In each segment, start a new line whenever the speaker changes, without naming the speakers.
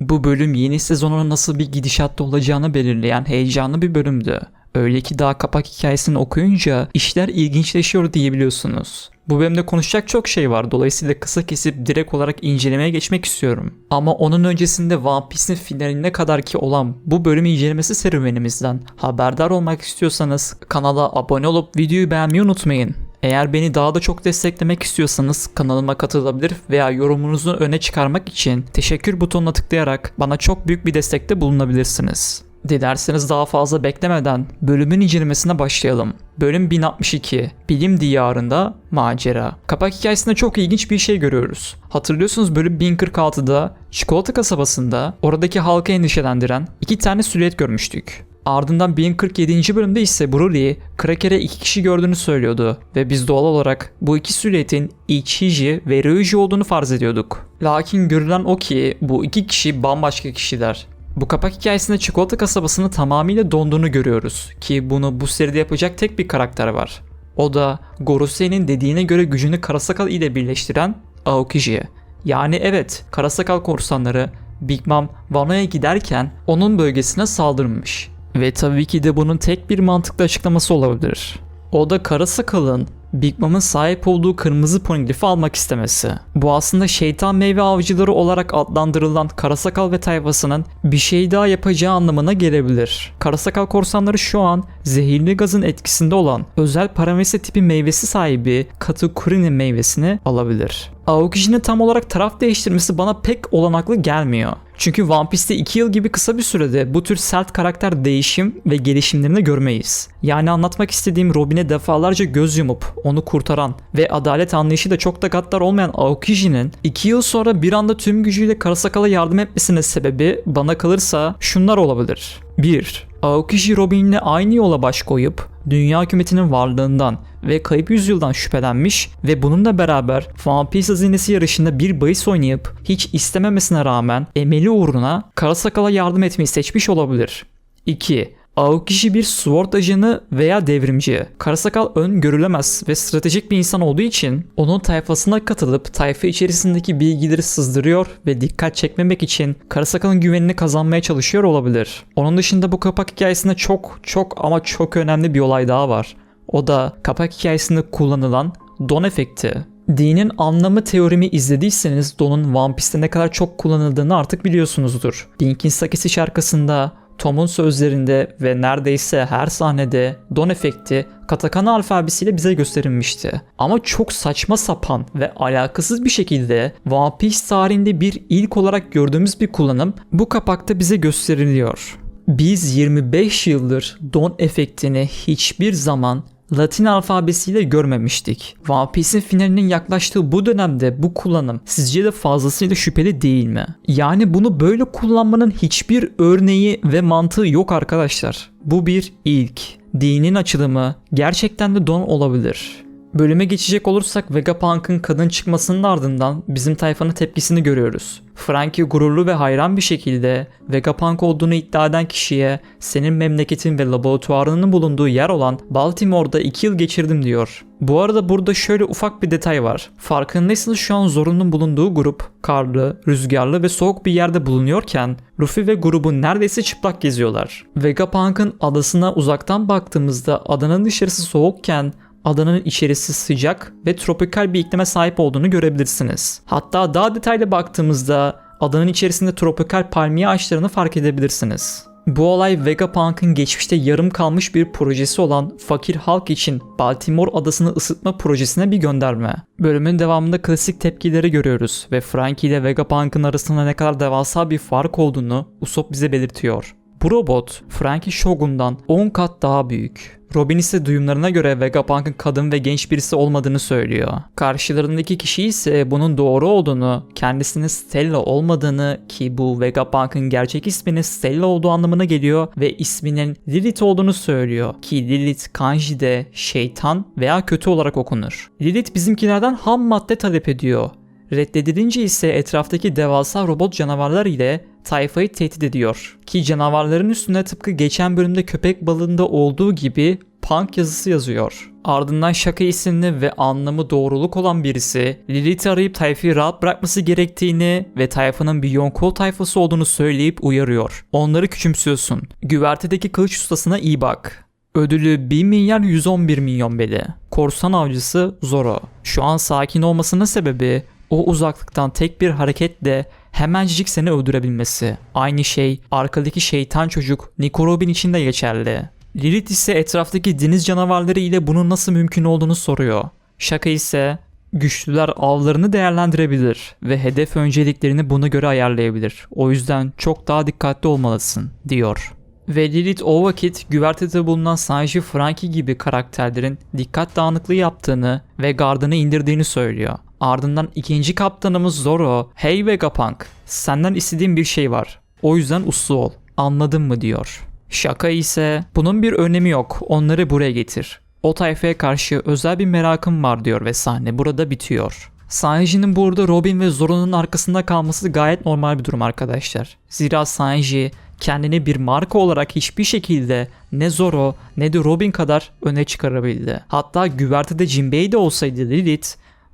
Bu bölüm yeni sezonun nasıl bir gidişatta olacağını belirleyen heyecanlı bir bölümdü. Öyle ki daha kapak hikayesini okuyunca işler ilginçleşiyor diyebiliyorsunuz. Bu bölümde konuşacak çok şey var. Dolayısıyla kısa kesip direkt olarak incelemeye geçmek istiyorum. Ama onun öncesinde One Piece'in finaline kadar ki olan bu bölüm incelemesi serüvenimizden haberdar olmak istiyorsanız kanala abone olup videoyu beğenmeyi unutmayın. Eğer beni daha da çok desteklemek istiyorsanız kanalıma katılabilir veya yorumunuzu öne çıkarmak için teşekkür butonuna tıklayarak bana çok büyük bir destekte bulunabilirsiniz. Dilerseniz daha fazla beklemeden bölümün incelemesine başlayalım. Bölüm 1062 Bilim Diyarında Macera Kapak hikayesinde çok ilginç bir şey görüyoruz. Hatırlıyorsunuz bölüm 1046'da Çikolata kasabasında oradaki halkı endişelendiren iki tane silüet görmüştük. Ardından 1047. bölümde ise Broly, Cracker'e iki kişi gördüğünü söylüyordu ve biz doğal olarak bu iki silüetin Ichiji ve Ryuji olduğunu farz ediyorduk. Lakin görülen o ki bu iki kişi bambaşka kişiler. Bu kapak hikayesinde çikolata kasabasını tamamıyla donduğunu görüyoruz ki bunu bu seride yapacak tek bir karakter var. O da Gorosei'nin dediğine göre gücünü Karasakal ile birleştiren Aokiji. Yani evet Karasakal korsanları Big Mom Wano'ya giderken onun bölgesine saldırmış. Ve tabii ki de bunun tek bir mantıklı açıklaması olabilir. O da Karasakal'ın Big Mom'un sahip olduğu kırmızı poneglyphi almak istemesi. Bu aslında şeytan meyve avcıları olarak adlandırılan Karasakal ve tayfasının bir şey daha yapacağı anlamına gelebilir. Karasakal korsanları şu an zehirli gazın etkisinde olan özel paramese tipi meyvesi sahibi Katakuri'nin meyvesini alabilir. Aokishi'nin tam olarak taraf değiştirmesi bana pek olanaklı gelmiyor. Çünkü One Piece'te 2 yıl gibi kısa bir sürede bu tür sert karakter değişim ve gelişimlerini görmeyiz. Yani anlatmak istediğim Robin'e defalarca göz yumup onu kurtaran ve adalet anlayışı da çok da gaddar olmayan Aokishi'nin 2 yıl sonra bir anda tüm gücüyle Karasakal'a yardım etmesine sebebi bana kalırsa şunlar olabilir. 1. Aokishi Robin'le aynı yola baş koyup dünya hükümetinin varlığından ve kayıp yüzyıldan şüphelenmiş ve bununla beraber Piece hazinesi yarışında bir bahis oynayıp hiç istememesine rağmen emeli uğruna Karasakal'a yardım etmeyi seçmiş olabilir. 2. Aokishi bir SWORD ajanı veya devrimci. Karasakal ön görülemez ve stratejik bir insan olduğu için onun tayfasına katılıp tayfa içerisindeki bilgileri sızdırıyor ve dikkat çekmemek için Karasakal'ın güvenini kazanmaya çalışıyor olabilir. Onun dışında bu kapak hikayesinde çok çok ama çok önemli bir olay daha var. O da kapak hikayesinde kullanılan don efekti. Dinin anlamı teorimi izlediyseniz donun One Piece'te ne kadar çok kullanıldığını artık biliyorsunuzdur. Link'in Sakisi şarkısında Tom'un sözlerinde ve neredeyse her sahnede don efekti katakana alfabesiyle bize gösterilmişti. Ama çok saçma sapan ve alakasız bir şekilde One Piece tarihinde bir ilk olarak gördüğümüz bir kullanım bu kapakta bize gösteriliyor. Biz 25 yıldır don efektini hiçbir zaman Latin alfabesiyle görmemiştik. One Piece'in finalinin yaklaştığı bu dönemde bu kullanım sizce de fazlasıyla şüpheli değil mi? Yani bunu böyle kullanmanın hiçbir örneği ve mantığı yok arkadaşlar. Bu bir ilk. Dinin açılımı gerçekten de don olabilir. Bölüme geçecek olursak Vegapunk'ın kadın çıkmasının ardından bizim tayfanın tepkisini görüyoruz. Frankie gururlu ve hayran bir şekilde Vegapunk olduğunu iddia eden kişiye senin memleketin ve laboratuvarının bulunduğu yer olan Baltimore'da 2 yıl geçirdim diyor. Bu arada burada şöyle ufak bir detay var. Farkındaysanız şu an Zoro'nun bulunduğu grup karlı, rüzgarlı ve soğuk bir yerde bulunuyorken Luffy ve grubu neredeyse çıplak geziyorlar. Vegapunk'ın adasına uzaktan baktığımızda adanın dışarısı soğukken adanın içerisi sıcak ve tropikal bir iklime sahip olduğunu görebilirsiniz. Hatta daha detaylı baktığımızda adanın içerisinde tropikal palmiye ağaçlarını fark edebilirsiniz. Bu olay Vegapunk'ın geçmişte yarım kalmış bir projesi olan fakir halk için Baltimore adasını ısıtma projesine bir gönderme. Bölümün devamında klasik tepkileri görüyoruz ve Frankie ile Vegapunk'ın arasında ne kadar devasa bir fark olduğunu Usopp bize belirtiyor. Bu robot Frankie Shogun'dan 10 kat daha büyük. Robin ise duyumlarına göre Vegapunk'ın kadın ve genç birisi olmadığını söylüyor. Karşılarındaki kişi ise bunun doğru olduğunu, kendisinin Stella olmadığını ki bu Vegapunk'ın gerçek isminin Stella olduğu anlamına geliyor ve isminin Lilith olduğunu söylüyor ki Lilith kanji'de şeytan veya kötü olarak okunur. Lilith bizimkilerden ham madde talep ediyor. Reddedilince ise etraftaki devasa robot canavarlar ile tayfayı tehdit ediyor. Ki canavarların üstünde tıpkı geçen bölümde köpek balığında olduğu gibi Punk yazısı yazıyor. Ardından Şaka isimli ve anlamı doğruluk olan birisi Lilith'i arayıp tayfayı rahat bırakması gerektiğini ve tayfanın bir Yonkou tayfası olduğunu söyleyip uyarıyor. Onları küçümsüyorsun. Güvertedeki kılıç ustasına iyi bak. Ödülü 1 milyar 111 milyon beli. Korsan avcısı Zoro. Şu an sakin olmasının sebebi o uzaklıktan tek bir hareketle hemencik seni öldürebilmesi. Aynı şey arkadaki şeytan çocuk Nico Robin için de geçerli. Lilith ise etraftaki deniz canavarları ile bunun nasıl mümkün olduğunu soruyor. Şaka ise güçlüler avlarını değerlendirebilir ve hedef önceliklerini buna göre ayarlayabilir. O yüzden çok daha dikkatli olmalısın diyor. Ve Lilith o vakit güvertede bulunan Sanji Frankie gibi karakterlerin dikkat dağınıklığı yaptığını ve gardını indirdiğini söylüyor. Ardından ikinci kaptanımız Zoro, hey Vegapunk senden istediğim bir şey var. O yüzden uslu ol. Anladın mı diyor. Şaka ise bunun bir önemi yok onları buraya getir. O tayfaya karşı özel bir merakım var diyor ve sahne burada bitiyor. Sanji'nin burada Robin ve Zoro'nun arkasında kalması gayet normal bir durum arkadaşlar. Zira Sanji kendini bir marka olarak hiçbir şekilde ne Zoro ne de Robin kadar öne çıkarabildi. Hatta güvertede Jinbei de olsaydı Lilith,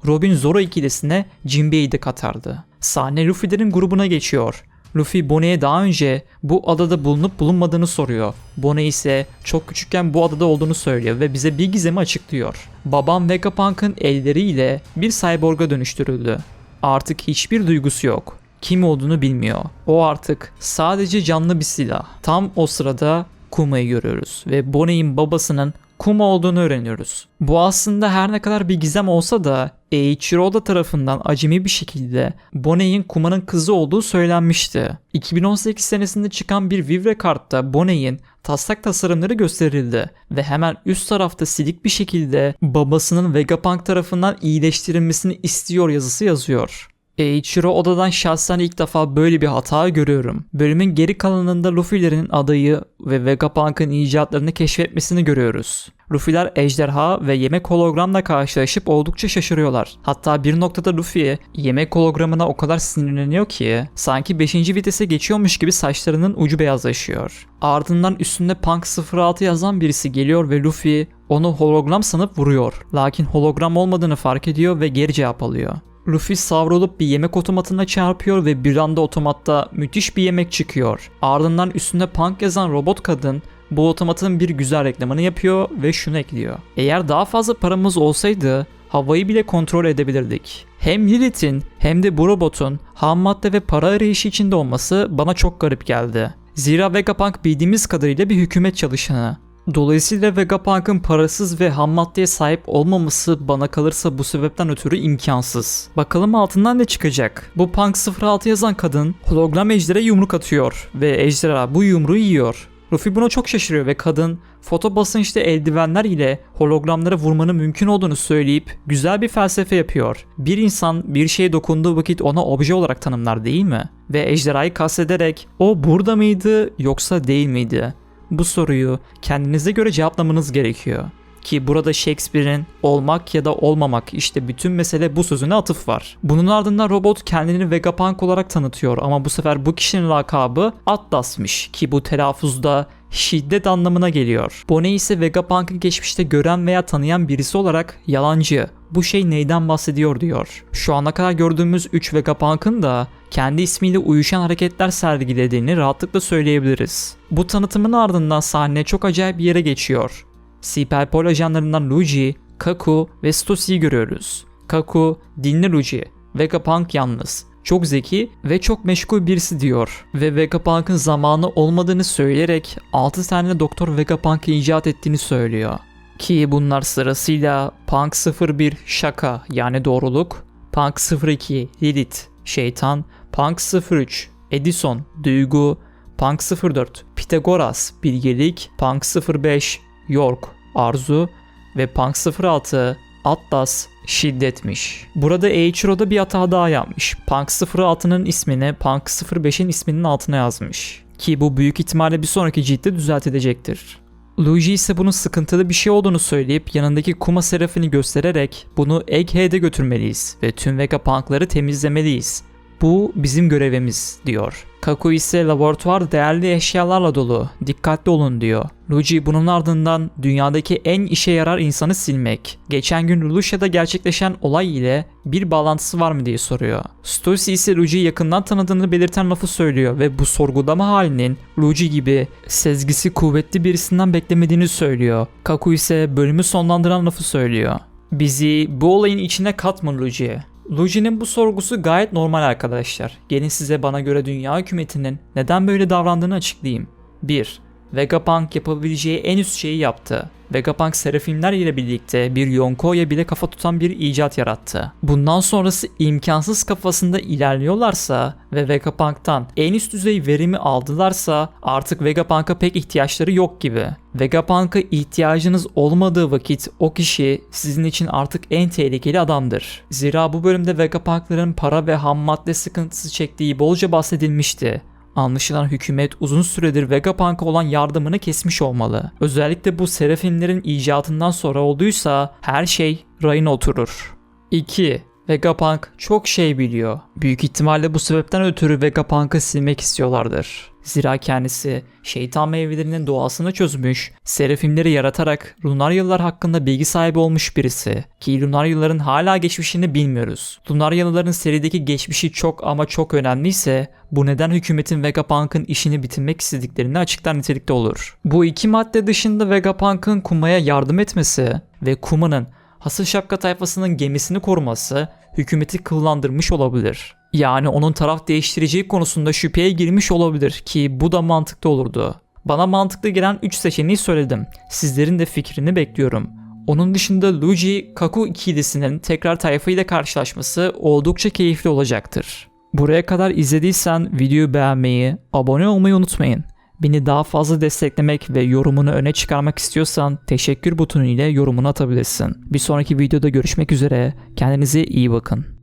Robin Zoro ikilisine Jinbei'yi de katardı. Sahne Luffy'lerin grubuna geçiyor. Luffy Bonnie'ye daha önce bu adada bulunup bulunmadığını soruyor. Bonnie ise çok küçükken bu adada olduğunu söylüyor ve bize bir gizemi açıklıyor. Babam Vegapunk'ın elleriyle bir cyborg'a dönüştürüldü. Artık hiçbir duygusu yok. Kim olduğunu bilmiyor. O artık sadece canlı bir silah. Tam o sırada Kuma'yı görüyoruz ve Bonnie'in babasının Kuma olduğunu öğreniyoruz. Bu aslında her ne kadar bir gizem olsa da Eiichiro Oda tarafından acemi bir şekilde Bonney'in Kuma'nın kızı olduğu söylenmişti. 2018 senesinde çıkan bir Vivre kartta Bonney'in taslak tasarımları gösterildi ve hemen üst tarafta silik bir şekilde babasının Vegapunk tarafından iyileştirilmesini istiyor yazısı yazıyor. Eiichiro Oda'dan şahsen ilk defa böyle bir hata görüyorum. Bölümün geri kalanında Luffy'lerin adayı ve Vegapunk'ın icatlarını keşfetmesini görüyoruz. Luffy'ler ejderha ve yemek hologramla karşılaşıp oldukça şaşırıyorlar. Hatta bir noktada Luffy yemek hologramına o kadar sinirleniyor ki sanki 5. vitese geçiyormuş gibi saçlarının ucu beyazlaşıyor. Ardından üstünde Punk 06 yazan birisi geliyor ve Luffy onu hologram sanıp vuruyor. Lakin hologram olmadığını fark ediyor ve geri cevap alıyor. Luffy savrulup bir yemek otomatına çarpıyor ve bir anda otomatta müthiş bir yemek çıkıyor. Ardından üstünde punk yazan robot kadın bu otomatın bir güzel reklamını yapıyor ve şunu ekliyor. Eğer daha fazla paramız olsaydı havayı bile kontrol edebilirdik. Hem Lilith'in hem de bu robotun ham madde ve para arayışı içinde olması bana çok garip geldi. Zira Vegapunk bildiğimiz kadarıyla bir hükümet çalışanı. Dolayısıyla Vegapunk'ın parasız ve ham maddeye sahip olmaması bana kalırsa bu sebepten ötürü imkansız. Bakalım altından ne çıkacak? Bu Punk 06 yazan kadın hologram ejdere yumruk atıyor ve ejderha bu yumruğu yiyor. Luffy buna çok şaşırıyor ve kadın foto basınçlı eldivenler ile hologramlara vurmanın mümkün olduğunu söyleyip güzel bir felsefe yapıyor. Bir insan bir şeye dokunduğu vakit ona obje olarak tanımlar değil mi? Ve ejderhayı kastederek o burada mıydı yoksa değil miydi? Bu soruyu kendinize göre cevaplamanız gerekiyor. Ki burada Shakespeare'in olmak ya da olmamak işte bütün mesele bu sözüne atıf var. Bunun ardından robot kendini Vegapunk olarak tanıtıyor ama bu sefer bu kişinin lakabı Atlas'mış ki bu telaffuzda şiddet anlamına geliyor. Bonnie ise Vegapunk'ı geçmişte gören veya tanıyan birisi olarak yalancı. Bu şey neyden bahsediyor diyor. Şu ana kadar gördüğümüz 3 Vegapunk'ın da kendi ismiyle uyuşan hareketler sergilediğini rahatlıkla söyleyebiliriz. Bu tanıtımın ardından sahne çok acayip bir yere geçiyor. Superpol ajanlarından Luigi, Kaku ve Stossy'yi görüyoruz. Kaku, dinli Luigi, Vegapunk yalnız. Çok zeki ve çok meşgul birisi diyor ve Vegapunk'ın zamanı olmadığını söyleyerek 6 tane doktor Vegapunk'ı icat ettiğini söylüyor. Ki bunlar sırasıyla Punk 01 şaka yani doğruluk, Punk 02 Lilith şeytan, Punk 03 Edison duygu, Punk 04 Pitagoras bilgelik, Punk 05 York arzu ve Punk 06 Atlas şiddetmiş. Burada Eiichiro'da bir hata daha yapmış. Punk 06'nın ismini Punk 05'in isminin altına yazmış. Ki bu büyük ihtimalle bir sonraki ciltte düzeltilecektir. Luigi ise bunun sıkıntılı bir şey olduğunu söyleyip yanındaki Kuma Seraphini göstererek bunu Egghead'e götürmeliyiz ve tüm Vegapunk'ları temizlemeliyiz. Bu bizim görevimiz diyor. Kaku ise laboratuvar değerli eşyalarla dolu. Dikkatli olun diyor. Luigi bunun ardından dünyadaki en işe yarar insanı silmek. Geçen gün Lulusia'da gerçekleşen olay ile bir bağlantısı var mı diye soruyor. Stussy ise Luigi'yi yakından tanıdığını belirten lafı söylüyor ve bu sorgulama halinin Luigi gibi sezgisi kuvvetli birisinden beklemediğini söylüyor. Kaku ise bölümü sonlandıran lafı söylüyor. Bizi bu olayın içine katma Luigi. Luigi'nin bu sorgusu gayet normal arkadaşlar. Gelin size bana göre dünya hükümetinin neden böyle davrandığını açıklayayım. 1. Vegapunk yapabileceği en üst şeyi yaptı. Vegapunk Seraphimler ile birlikte bir Yonko'ya bile kafa tutan bir icat yarattı. Bundan sonrası imkansız kafasında ilerliyorlarsa ve Vegapunk'tan en üst düzey verimi aldılarsa artık Vegapunk'a pek ihtiyaçları yok gibi. Vegapunk'a ihtiyacınız olmadığı vakit o kişi sizin için artık en tehlikeli adamdır. Zira bu bölümde Vegapunk'ların para ve ham madde sıkıntısı çektiği bolca bahsedilmişti. Anlaşılan hükümet uzun süredir Vegapunk'a olan yardımını kesmiş olmalı. Özellikle bu Seraphimlerin icatından sonra olduysa her şey rayına oturur. 2. Vegapunk çok şey biliyor. Büyük ihtimalle bu sebepten ötürü Vegapunk'ı silmek istiyorlardır. Zira kendisi şeytan meyvelerinin doğasını çözmüş, serafimleri yaratarak Lunaryalılar hakkında bilgi sahibi olmuş birisi. Ki Lunaryalıların hala geçmişini bilmiyoruz. Lunaryalıların serideki geçmişi çok ama çok önemliyse bu neden hükümetin Vegapunk'ın işini bitirmek istediklerini açıklar nitelikte olur. Bu iki madde dışında Vegapunk'ın Kuma'ya yardım etmesi ve Kuma'nın Hasır Şapka tayfasının gemisini koruması hükümeti kıllandırmış olabilir. Yani onun taraf değiştireceği konusunda şüpheye girmiş olabilir ki bu da mantıklı olurdu. Bana mantıklı gelen 3 seçeneği söyledim. Sizlerin de fikrini bekliyorum. Onun dışında Luigi Kaku ikilisinin tekrar tayfa ile karşılaşması oldukça keyifli olacaktır. Buraya kadar izlediysen videoyu beğenmeyi, abone olmayı unutmayın. Beni daha fazla desteklemek ve yorumunu öne çıkarmak istiyorsan teşekkür butonu ile yorumunu atabilirsin. Bir sonraki videoda görüşmek üzere. Kendinize iyi bakın.